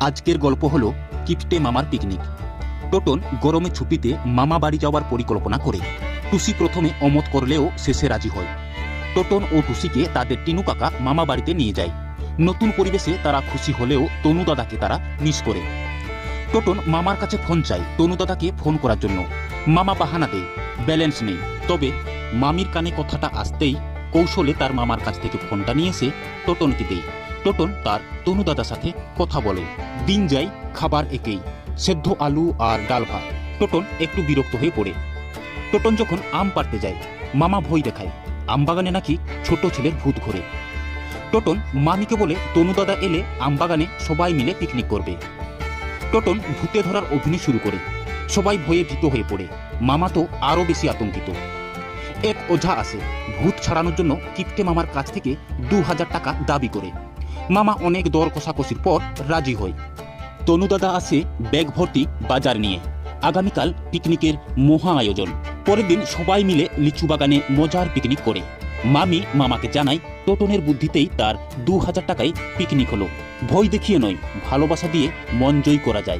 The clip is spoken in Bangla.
আজকের গল্প হলো কিপটে মামার পিকনিক টোটন গরমে ছুটিতে মামা বাড়ি যাওয়ার পরিকল্পনা করে। টুসি প্রথমে অমত করলেও শেষে রাজি হয়। টোটন ও টুসিকে তাদের টিনু কাকা মামা বাড়িতে নিয়ে যায়। নতুন পরিবেশে তারা খুশি হলেও তনু দাদাকে তারা মিস করে। টোটন মামার কাছে ফোন চায় তনু দাদাকে ফোন করার জন্য। মামা বাহানা দেয়, ব্যালেন্স নেই। তবে মামির কানে কথাটা আসতেই কৌশলে তার মামার কাছ থেকে ফোনটা নিয়ে এসে টোটনকে দেয়। টোটন তার তনু দাদার সাথে কথা বলে। দিন যায়, খাবার একেই, সেদ্ধ আলু আর ডাল ভাত। টোটন একটু বিরক্ত হয়ে পড়ে। টোটন যখন আম পাড়তে যায়, মামা ভয় দেখায় আমবাগানে নাকি ছোট ছেলের ভূত ঘোরে। টোটন মামিকে বলে তনু দাদা এলে আমবাগানে সবাই মিলে পিকনিক করবে। টোটন ভূতে ধরার অভিনয় শুরু করে। সবাই ভয়ে ভীত হয়ে পড়ে। মামা তো আরও বেশি আতঙ্কিত। এক ওঝা আসে, ভূত ছাড়ানোর জন্য কিপটে মামার কাছ থেকে দু হাজার টাকা দাবি করে। মামা অনেক দর কষাকষির পর রাজি হয় তনুদাদা আসে ব্যাগ ভর্তি বাজার নিয়ে। আগামীকাল পিকনিকের মহা আয়োজন। পরের দিন সবাই মিলে লিচু বাগানে মজার পিকনিক করে। মামি মামাকে জানায় টোটনের বুদ্ধিতেই তার দু হাজার টাকায় পিকনিক হলো। ভয় দেখিয়ে নয়, ভালোবাসা দিয়ে মন জয় করা যায়।